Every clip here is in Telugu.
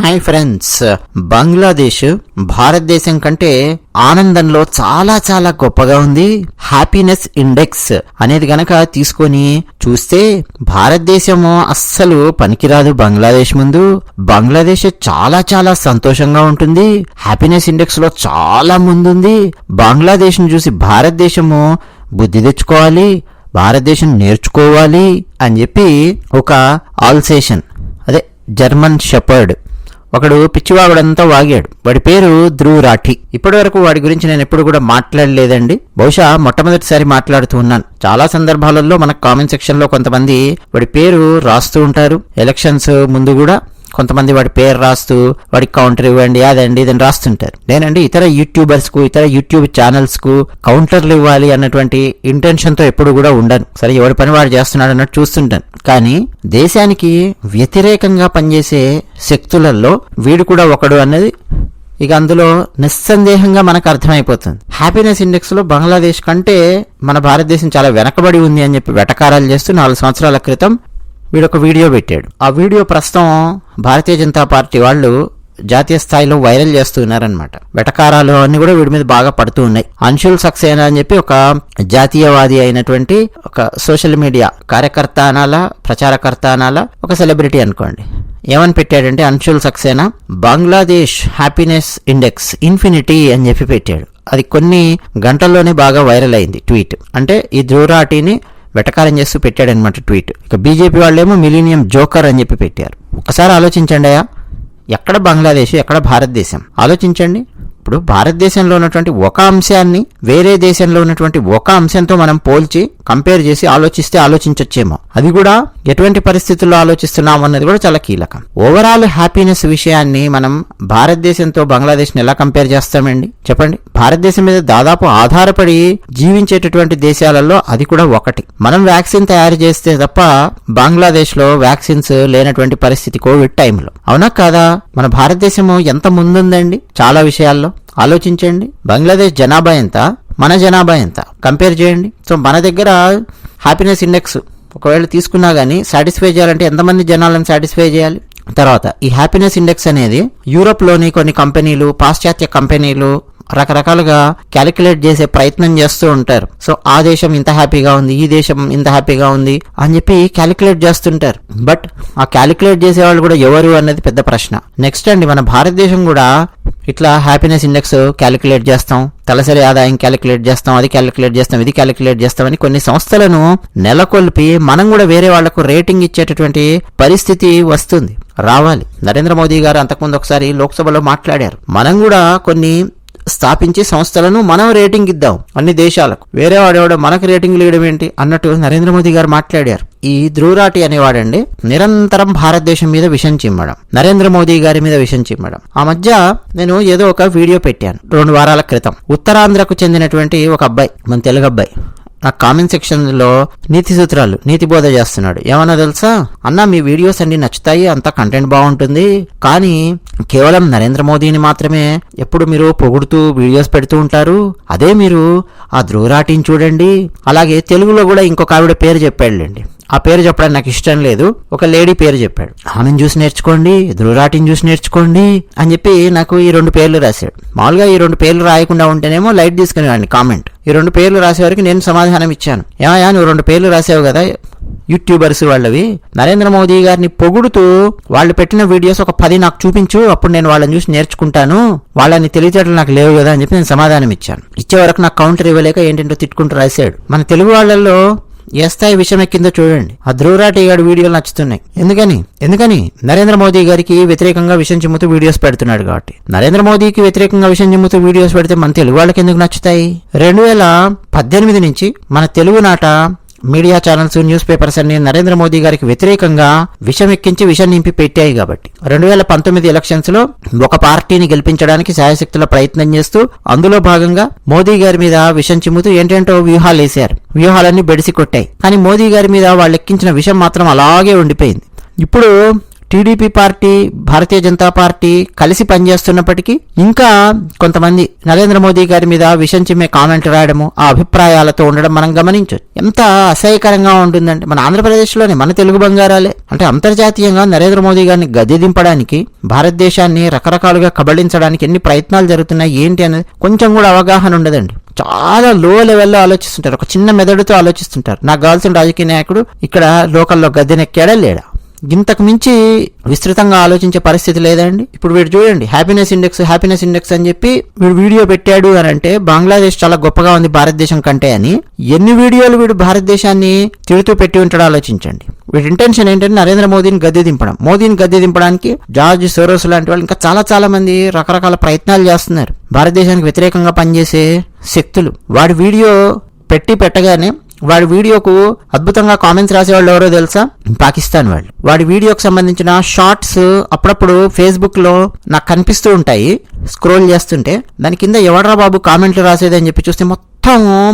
Hi friends. బంగ్లాదేశ్ భారతదేశం కంటే ఆనందంలో చాలా చాలా గొప్పగా ఉంది. హ్యాపీనెస్ ఇండెక్స్ అనేది గనక తీసుకొని చూస్తే భారతదేశము అస్సలు పనికిరాదు బంగ్లాదేశ్ ముందు. బంగ్లాదేశ్ చాలా చాలా సంతోషంగా ఉంటుంది. హ్యాపీనెస్ ఇండెక్స్లో చాలా ముందుంది. బంగ్లాదేశ్ను చూసి భారతదేశము బుద్ధి తెచ్చుకోవాలి భారతదేశం నేర్చుకోవాలి అని చెప్పి ఒక ఆల్సేషన్ అదే జర్మన్ షెపర్డ్ ఒకడు పిచ్చివాగుడంతా వాగాడు. వాడి పేరు ధ్రువ్ రాఠీ ఇప్పటి వరకు వాడి గురించి నేను ఎప్పుడు కూడా మాట్లాడలేదండి. బహుశా మొట్టమొదటిసారి మాట్లాడుతూ ఉన్నాను. చాలా సందర్భాలలో మన కామెంట్ సెక్షన్లో కొంతమంది వాడి పేరు రాస్తూ ఉంటారు. ఎలక్షన్స్ ముందు కూడా కొంతమంది వాడి పేరు రాస్తూ వాడికి కౌంటర్ ఇవ్వండి అదండి ఇదని రాస్తుంటారు. నేనండి ఇతర యూట్యూబర్స్కు ఇతర యూట్యూబ్ ఛానల్స్కు కౌంటర్లు ఇవ్వాలి అన్నటువంటి ఇంటెన్షన్తో ఎప్పుడు కూడా ఉండను. సరే ఎవడి పని వాడు చేస్తున్నాడు అన్నట్టు చూస్తుంటాను. కానీ దేశానికి వ్యతిరేకంగా పనిచేసే శక్తులలో వీడు కూడా ఒకడు అన్నది ఇక అందులో నిస్సందేహంగా మనకు అర్థమైపోతుంది. హ్యాపీనెస్ ఇండెక్స్లో బంగ్లాదేశ్ కంటే మన భారతదేశం చాలా వెనకబడి ఉంది అని చెప్పి వెటకారాలు చేస్తూ నాలుగు సంవత్సరాల క్రితం వీడొక వీడియో పెట్టాడు. ఆ వీడియో ప్రస్తుతం భారతీయ జనతా పార్టీ వాళ్ళు జాతీయ స్థాయిలో వైరల్ చేస్తున్నారనమాట వెటకారాలు అన్ని కూడా వీడి మీద బాగా పడుతూ ఉన్నాయి. అంశుల్ సక్సేనా అని చెప్పి ఒక జాతీయవాది అయినటువంటి ఒక సోషల్ మీడియా కార్యకర్త అనాల ప్రచారకర్త అనాల ఒక సెలబ్రిటీ అనుకోండి. ఏమని పెట్టాడంటే Anshul Saxena Bangladesh happiness index infinity అని చెప్పి పెట్టాడు. అది కొన్ని గంటల్లోనే బాగా వైరల్ అయింది ట్వీట్. అంటే ఈ ధ్రువరాటిని వెటకారం చేస్తూ పెట్టాడనమాట ట్వీట్. ఇక బీజేపీ వాళ్ళేమో మిలీనియం జోకర్ అని చెప్పి పెట్టారు. ఒకసారి ఆలోచించండి అయ్యా. ఎక్కడ బంగ్లాదేశ్ ఎక్కడ భారతదేశం? ఆలోచించండి. ఇప్పుడు భారతదేశంలో ఉన్నటువంటి ఒక అంశాన్ని వేరే దేశంలో ఉన్నటువంటి ఒక అంశంతో మనం పోల్చి కంపేర్ చేసి ఆలోచిస్తే ఆలోచించొచ్చేమో. అది కూడా ఎటువంటి పరిస్థితుల్లో ఆలోచిస్తున్నాం అన్నది కూడా చాలా కీలకం. ఓవరాల్ హ్యాపీనెస్ విషయాన్ని మనం భారతదేశంతో బంగ్లాదేశ్ని ఎలా కంపేర్ చేస్తామండి? చెప్పండి. భారతదేశం మీద దాదాపు ఆధారపడి జీవించేటటువంటి దేశాలలో అది కూడా ఒకటి. మనం వ్యాక్సిన్ తయారు చేస్తే తప్ప బంగ్లాదేశ్లో వ్యాక్సిన్స్ లేనటువంటి పరిస్థితి కోవిడ్ టైంలో. అవునా కాదా? మన భారతదేశము ఎంత ముందుందండి? చాలా విషయాల్లో. ఆలోచించండి. బంగ్లాదేశ్ జనాభా ఎంత? మన జనాభా ఎంత? కంపేర్ చేయండి. సో మన దగ్గర హ్యాపీనెస్ ఇండెక్స్ ఒకవేళ తీసుకున్నా కానీ సాటిస్ఫై చేయాలంటే ఎంతమంది జనాలను సాటిస్ఫై చేయాలి? తర్వాత ఈ హ్యాపీనెస్ ఇండెక్స్ అనేది యూరోప్లోని కొన్ని కంపెనీలు పాశ్చాత్య కంపెనీలు రకరకాలుగా క్యాలిక్యులేట్ చేసే ప్రయత్నం చేస్తూ ఉంటారు. సో ఆ దేశం ఇంత హ్యాపీగా ఉంది ఈ దేశం ఇంత హ్యాపీగా ఉంది అని చెప్పి క్యాలిక్యులేట్ చేస్తుంటారు. బట్ ఆ క్యాలిక్యులేట్ చేసే వాళ్ళు కూడా ఎవరు అనేది పెద్ద ప్రశ్న. నెక్స్ట్ అండి మన భారతదేశం కూడా ఇట్లా హ్యాపీనెస్ ఇండెక్స్ క్యాలిక్యులేట్ చేస్తాం తలసరి ఆదాయం క్యాలిక్యులేట్ చేస్తాం అది క్యాలిక్యులేట్ చేస్తాం ఇది క్యాలిక్యులేట్ చేస్తామని కొన్ని సంస్థలను నెలకొల్పి మనం కూడా వేరే వాళ్ళకు రేటింగ్ ఇచ్చేటటువంటి పరిస్థితి వస్తుంది. రావాలి. నరేంద్ర మోదీ గారు అంతకుముందు ఒకసారి లోక్సభలో మాట్లాడారు. మనం కూడా కొన్ని స్థాపించి సంస్థలను మనం రేటింగ్ ఇద్దాం అన్ని దేశాలకు. వేరే వాడేవాడు మనకు రేటింగ్ ఇవ్వడం ఏంటి? అన్నట్టు నరేంద్ర మోదీ గారు మాట్లాడారు. ఈ ధ్రువరాటి అనేవాడండి నిరంతరం భారతదేశం మీద విషం చిమ్మడం. నరేంద్ర మోదీ గారి మీద విషం చిమ్మడం. ఆ మధ్య నేను ఏదో ఒక వీడియో పెట్టాను. రెండు వారాల క్రితం. ఉత్తరాంధ్రకు చెందినటువంటి ఒక అబ్బాయి మన తెలుగు అబ్బాయి. నా కామెంట్ సెక్షన్లో నీతి సూత్రాలు నీతి బోధ చేస్తున్నాడు. ఏమన్నా తెలుసా? అన్న మీ వీడియోస్ అన్ని నచ్చుతాయి అంత కంటెంట్ బాగుంటుంది. కానీ కేవలం నరేంద్ర మోదీని మాత్రమే ఎప్పుడు మీరు పొగుడుతూ వీడియోస్ పెడుతూ ఉంటారు. అదే మీరు ఆ ధ్రువరాటిని చూడండి. అలాగే తెలుగులో కూడా ఇంకొక ఆవిడ పేరు చెప్పాడులేండి ఆ పేరు చెప్పడానికి నాకు ఇష్టం లేదు. ఒక లేడీ పేరు చెప్పాడు. ఆమెను చూసి నేర్చుకోండి ధ్రువరాటిని చూసి నేర్చుకోండి అని చెప్పి నాకు ఈ రెండు పేర్లు రాశాడు. మామూలుగా ఈ రెండు పేర్లు రాయకుండా ఉంటేనేమో లైట్ తీసుకునేవాడిని కామెంట్. ఈ రెండు పేర్లు రాసేవారికి నేను సమాధానం ఇచ్చాను. ఏమయ్యా నువ్వు రెండు పేర్లు రాసావు కదా యూట్యూబర్స్ వాళ్ళవి. నరేంద్ర మోదీ గారిని పొగుడుతూ వాళ్ళు పెట్టిన వీడియోస్ ఒక పది నాకు చూపించు అప్పుడు నేను వాళ్ళని చూసి నేర్చుకుంటాను. వాళ్ళని తెలివితేటలు నాకు లేవు కదా అని చెప్పి నేను సమాధానం ఇచ్చాను. ఇచ్చే వరకు నాకు కౌంటర్ ఇవ్వలేక ఏంటంటో తిట్టుకుంటూ రాశాడు. మన తెలుగు వాళ్ళల్లో ఏ స్థాయి విషయం ఎక్కిందో చూడండి. ఆ ధ్రువరాటి గారి వీడియోలు నచ్చుతున్నాయి. ఎందుకని? ఎందుకని? నరేంద్ర మోదీ గారికి వ్యతిరేకంగా విషయం చెమ్ముతూ వీడియోస్ పెడుతున్నాడు కాబట్టి. నరేంద్ర మోదీకి వ్యతిరేకంగా విషయం చెమ్ముతూ వీడియోస్ పెడితే మన తెలుగు వాళ్ళకి ఎందుకు నచ్చుతాయి? రెండు వేల పద్దెనిమిది నుంచి మన తెలుగు నాట మీడియా ఛానల్స్ న్యూస్ పేపర్స్ అన్ని నరేంద్ర మోదీ గారికి వ్యతిరేకంగా విషం ఎక్కించి విషం నింపి పెట్టాయి కాబట్టి. రెండు వేల పంతొమ్మిది ఎలక్షన్స్లో ఒక పార్టీని గెలిపించడానికి శాయశక్తుల ప్రయత్నం చేస్తూ అందులో భాగంగా మోదీ గారి మీద విషం చిమ్ముతూ ఏంటంటో వ్యూహాలు వేశారు. వ్యూహాలన్నీ బెడిసి కొట్టాయి. కానీ మోదీ గారి మీద వాళ్ళు ఎక్కించిన విషం మాత్రం అలాగే ఉండిపోయింది. ఇప్పుడు TDP party Bharatiya Janata party కలిసి పనిచేస్తున్నప్పటికీ ఇంకా కొంతమంది నరేంద్ర మోదీ గారి మీద విషం చిమ్మే కామెంట్ రాయడము ఆ అభిప్రాయాలతో ఉండడం మనం గమనించవచ్చు ఎంత అసహ్యకరంగా ఉంటుందంటే మన ఆంధ్రప్రదేశ్లోనే మన తెలుగు బంగారాలే. అంటే అంతర్జాతీయంగా నరేంద్ర మోదీ గారిని గద్దె దింపడానికి భారతదేశాన్ని రకరకాలుగా కబళించడానికి ఎన్ని ప్రయత్నాలు జరుగుతున్నాయి ఏంటి అనేది కొంచెం కూడా అవగాహన ఉండదండి. చాలా లో లెవెల్లో ఆలోచిస్తుంటారు. ఒక చిన్న మెదడుతో ఆలోచిస్తుంటారు. నాకు కావాల్సిన రాజకీయ నాయకుడు ఇక్కడ లోకల్లో గద్దెనెక్కాడా లేడా? ఇంతకు మించి విస్తృతంగా ఆలోచించే పరిస్థితి లేదండి. ఇప్పుడు వీడు చూడండి హ్యాపీనెస్ ఇండెక్స్ హ్యాపీనెస్ ఇండెక్స్ అని చెప్పి వీడు వీడియో పెట్టాడు అని అంటే బంగ్లాదేశ్ చాలా గొప్పగా ఉంది భారతదేశం కంటే అని ఎన్ని వీడియోలు వీడు భారతదేశాన్ని తిడుతూ పెట్టి ఉంటాడో ఆలోచించండి. వీడి ఇంటెన్షన్ ఏంటంటే నరేంద్ర మోదీని గద్దె దింపడం. మోదీని గద్దె దింపడానికి జార్జ్ సోరోస్ లాంటి వాళ్ళు ఇంకా చాలా చాలా మంది రకరకాల ప్రయత్నాలు చేస్తున్నారు. భారతదేశానికి వ్యతిరేకంగా పనిచేసే శక్తులు. వాడి వీడియో పెట్టి పెట్టగానే వాడి వీడియోకు అద్భుతంగా కామెంట్స్ రాసేవాళ్ళు ఎవరో తెలుసా? పాకిస్తాన్ వాళ్ళు. వాడి వీడియోకి సంబంధించిన షార్ట్స్ అప్పుడప్పుడు ఫేస్బుక్లో నాకు కనిపిస్తూ ఉంటాయి. స్క్రోల్ చేస్తుంటే దాని కింద ఎవడ్రా బాబు కామెంట్లు రాసేది అని చెప్పి చూస్తే మొత్తం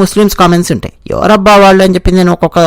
ముస్లిమ్స్ కామెంట్స్ ఉంటాయి. ఎవరబ్బా వాళ్ళు అని చెప్పి నేను ఒక్కొక్క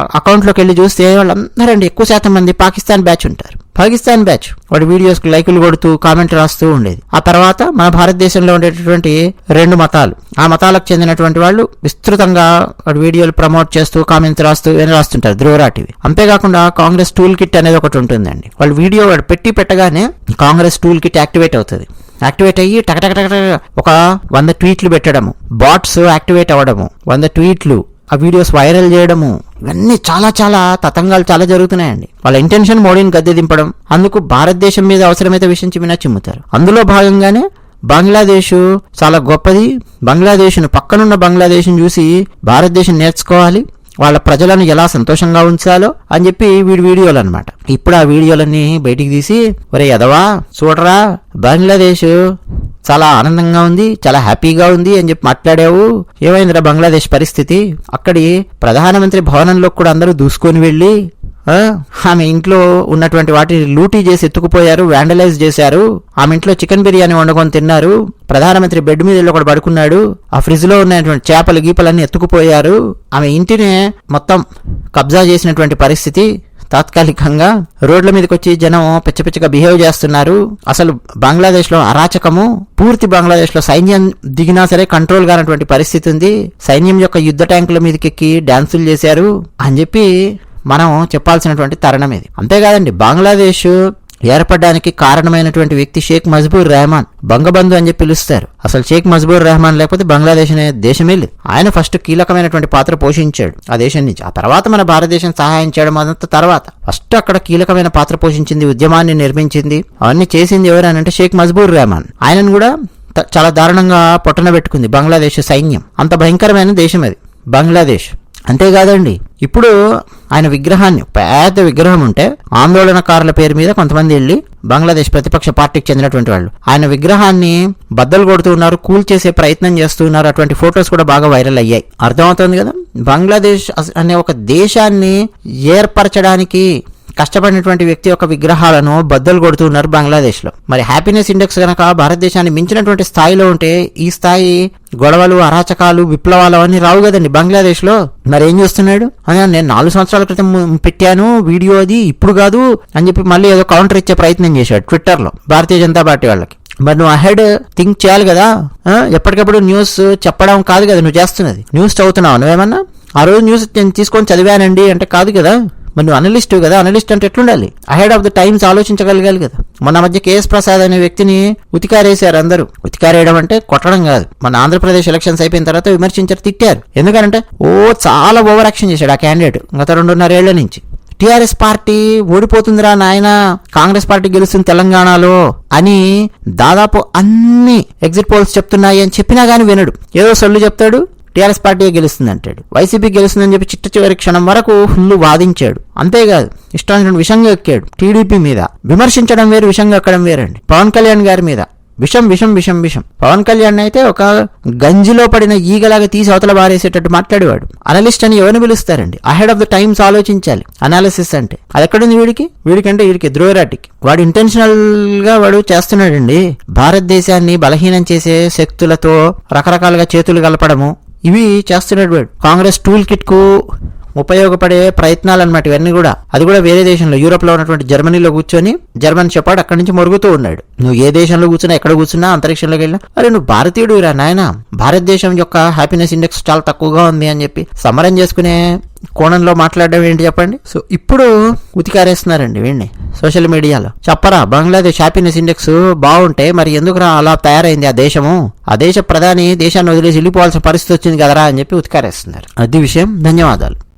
అకౌంట్లోకి వెళ్ళి చూస్తే వాళ్ళందరండి ఎక్కువ శాతం మంది పాకిస్తాన్ బ్యాచ్ ఉంటారు. పాకిస్తాన్ బ్యాచ్ వాడి వీడియోస్కి లైకులు కొడుతూ కామెంట్ రాస్తూ ఉండేది. ఆ తర్వాత మన భారతదేశంలో ఉండేటటువంటి రెండు మతాలు. ఆ మతాలకు చెందినటువంటి వాళ్ళు విస్తృతంగా వాడి వీడియోలు ప్రమోట్ చేస్తూ కామెంట్స్ రాస్తూ ఏం రాస్తుంటారు? ధ్రువరాటివి. అంతేకాకుండా కాంగ్రెస్ టూల్ కిట్ అనేది ఒకటి ఉంటుందండి. వాళ్ళు వీడియో వాడు పెట్టి పెట్టగానే కాంగ్రెస్ టూల్ కిట్ యాక్టివేట్ అవుతుంది. యాక్టివేట్ అయ్యి టకటకటక ఒక వంద ట్వీట్లు పెట్టడము. బాట్స్ యాక్టివేట్ అవ్వడము. వంద ట్వీట్లు ఆ వీడియోస్ వైరల్ చేయడము. ఇవన్నీ చాలా చాలా తతంగాలు చాలా జరుగుతున్నాయండి. వాళ్ళ ఇంటెన్షన్ మోడీని గద్దె దింపడం. అందుకు భారతదేశం మీద అవసరమైతే విషయం చిమ్మినా చిమ్ముతారు అందులో భాగంగానే బంగ్లాదేశ్ చాలా గొప్పది. బంగ్లాదేశ్ను పక్కనున్న బంగ్లాదేశ్ను చూసి భారతదేశం నేర్చుకోవాలి. వాళ్ళ ప్రజలను ఎలా సంతోషంగా ఉంచాలో అని చెప్పి వీడి వీడియోలు అనమాట ఇప్పుడు ఆ వీడియోలన్నీ బయటికి తీసి ఒరే ఎదవా చూడరా బంగ్లాదేశ్ చాలా ఆనందంగా ఉంది చాలా హ్యాపీగా ఉంది అని చెప్పి మాట్లాడావు. ఏమైందిరా బంగ్లాదేశ్ పరిస్థితి? అక్కడి ప్రధానమంత్రి భవనంలో కూడా అందరూ దూసుకొని వెళ్ళి ఆమె ఇంట్లో ఉన్నటువంటి వాటిని లూటీ చేసి ఎత్తుకుపోయారు వ్యాండలైజ్ చేశారు. ఆమె ఇంట్లో చికెన్ బిర్యానీ వండుకొని తిన్నారు. ప్రధానమంత్రి బెడ్ మీద వెళ్ళి ఒకడు పడుకున్నాడు. ఆ ఫ్రిడ్జ్లో ఉన్నటువంటి చేపలు గీపలన్నీ ఎత్తుకుపోయారు. ఆమె ఇంటినే మొత్తం కబ్జా చేసినటువంటి పరిస్థితి తాత్కాలికంగా. రోడ్ల మీదకి వచ్చి జనం పిచ్చ పిచ్చిగా బిహేవ్ చేస్తున్నారు. అసలు బంగ్లాదేశ్లో అరాచకము పూర్తి బంగ్లాదేశ్లో సైన్యం దిగినా సరే కంట్రోల్ కానటువంటి పరిస్థితి ఉంది. సైన్యం యొక్క యుద్ధ ట్యాంకుల మీదకి ఎక్కి డాన్సులు చేశారు. అని చెప్పి మనం చెప్పాల్సినటువంటి తరుణం ఇది. అంతేకాదండి బంగ్లాదేశ్ ఏర్పడడానికి కారణమైనటువంటి వ్యక్తి షేక్ మజ్బూర్ రెహమాన్ బంగబంధు అని చెప్పి పిలుస్తారు. అసలు షేక్ మజ్బూర్ రెహమాన్ లేకపోతే బంగ్లాదేశ్ అనే దేశమే లేదు. ఆయన ఫస్ట్ కీలకమైనటువంటి పాత్ర పోషించాడు ఆ దేశం నుంచి. ఆ తర్వాత మన భారతదేశం సహాయం చేయడం అదంతా తర్వాత. ఫస్ట్ అక్కడ కీలకమైన పాత్ర పోషించింది ఉద్యమాన్ని నిర్మించింది అవన్నీ చేసింది ఎవరనంటే షేక్ మజ్బూర్ రెహమాన్. ఆయనను కూడా చాలా దారుణంగా పొట్టన పెట్టుకుంది బంగ్లాదేశ్ సైన్యం. అంత భయంకరమైన దేశం అది బంగ్లాదేశ్. అంతేకాదండి. ఇప్పుడు ఆయన విగ్రహాన్ని పెద్ద విగ్రహం ఉంటే ఆందోళనకారుల పేరు మీద కొంతమంది వెళ్ళి బంగ్లాదేశ్ ప్రతిపక్ష పార్టీకి చెందినటువంటి వాళ్ళు. ఆయన విగ్రహాన్ని బద్దలు కొడుతూ ఉన్నారు కూల్ చేసే ప్రయత్నం చేస్తూ ఉన్నారు. అటువంటి ఫొటోస్ కూడా బాగా వైరల్ అయ్యాయి. అర్థమవుతుంది కదా? బంగ్లాదేశ్ అనే ఒక దేశాన్ని ఏర్పరచడానికి కష్టపడినటువంటి వ్యక్తి యొక్క విగ్రహాలను బద్దలు కొడుతున్నారు బంగ్లాదేశ్లో మరి హ్యాపీనెస్ ఇండెక్స్ కనుక భారతదేశాన్ని మించినటువంటి స్థాయిలో ఉంటే ఈ స్థాయి గొడవలు అరాచకాలు విప్లవాలు అవన్నీ రావు కదండి బంగ్లాదేశ్లో మరి ఏం చేస్తున్నాడు? అని నేను నాలుగు సంవత్సరాల క్రితం పెట్టాను వీడియో అది ఇప్పుడు కాదు అని చెప్పి మళ్ళీ ఏదో కౌంటర్ ఇచ్చే ప్రయత్నం చేశాడు ట్విట్టర్లో భారతీయ జనతా పార్టీ వాళ్ళకి. మరి నువ్వు అహెడ్ థింక్ చేయాలి కదా ఎప్పటికప్పుడు న్యూస్ చెప్పడం కాదు కదా నువ్వు చేస్తున్నది. న్యూస్ చదువుతున్నావు నువ్వేమన్నా? ఆ రోజు న్యూస్ నేను తీసుకొని చదివానండి అంటే కాదు కదా. మరి నువ్వు అనలిస్ట్ కదా అనలిస్ట్ అంటే ఎట్లుండాలి? అహెడ్ ఆఫ్ ద టైమ్స్ ఆలోచించగలగాలి కదా. మన మధ్య కేఎస్ ప్రసాద్ అనే వ్యక్తిని ఉతికారేశారు అందరూ. ఉతికారేయడం అంటే కొట్టడం కాదు. మన ఆంధ్రప్రదేశ్ ఎలక్షన్స్ అయిపోయిన తర్వాత విమర్శించారు తిట్టారు. ఎందుకంటే ఓ చాలా ఓవర్ యాక్షన్ చేశాడు ఆ క్యాండిడేట్ గత రెండున్నరేళ్ళ నుంచి. టీఆర్ఎస్ పార్టీ ఓడిపోతుందిరా నాయన కాంగ్రెస్ పార్టీ గెలుస్తుంది తెలంగాణలో అని దాదాపు అన్ని ఎగ్జిట్ పోల్స్ చెప్తున్నాయి అని చెప్పినా గానీ వినడు. ఏదో సొల్లు చెప్తాడు టీఆర్ఎస్ పార్టీ గెలుస్తుంది అంటాడు వైసీపీ గెలుస్తుందని చెప్పి చిట్ట చివరి క్షణం వరకు ఫుల్ వాదించాడు. అంతేకాదు ఇష్టానికి విషంగా ఎక్కాడు టీడీపీ మీద. విమర్శించడం వేరు విషంగా ఎక్కడం వేరండి. పవన్ కళ్యాణ్ గారి మీద. విషం విషం విషం విషం. పవన్ కళ్యాణ్ అయితే ఒక గంజిలో పడిన ఈగలాగా తీసి అవతల బారేసేటట్టు మాట్లాడేవాడు. అనలిస్ట్ అని ఎవరిని పిలుస్తారండి? అహెడ్ ఆఫ్ ద టైమ్స్ ఆలోచించాలి. అనాలిసిస్ అంటే. అది ఎక్కడుంది వీడికి? వీడికంటే వీడికి ధ్రువరాటికి వాడు ఇంటెన్షనల్గా వాడు చేస్తున్నాడండి. భారతదేశాన్ని బలహీనం చేసే శక్తులతో రకరకాలుగా చేతులు కలపడము ఇవి చేస్తున్నాడు వాడు. కాంగ్రెస్ టూల్ కిట్కు ఉపయోగపడే ప్రయత్నాలు అనమాట ఇవన్నీ కూడా. అది కూడా వేరే దేశంలో యూరోప్లో ఉన్నటువంటి జర్మనీలో కూర్చొని జర్మన్ చెప్పాడు అక్కడి నుంచి మరుగుతూ ఉన్నాడు. నువ్వు ఏ దేశంలో కూర్చున్నా ఎక్కడ కూర్చున్నా అంతరిక్షంలోకి వెళ్ళినా అరే నువ్వు భారతీయుడు రా నాయన. భారతదేశం యొక్క హ్యాపీనెస్ ఇండెక్స్ చాలా తక్కువగా ఉంది అని చెప్పి సమరం చేసుకునే కోణంలో మాట్లాడడం ఏంటి చెప్పండి? సో ఇప్పుడు ఉతికారేస్తున్నారండి వీడిని సోషల్ మీడియాలో. చెప్పరా బంగ్లాదేశ్ హ్యాపీనెస్ ఇండెక్స్ బాగుంటే మరి ఎందుకురా అలా తయారైంది ఆ దేశము? ఆ దేశ ప్రధాని దేశాన్ని వదిలేసి వెళ్ళిపోవాల్సిన పరిస్థితి వచ్చింది కదరా అని చెప్పి ఉతికారేస్తున్నారు. అది విషయం. ధన్యవాదాలు.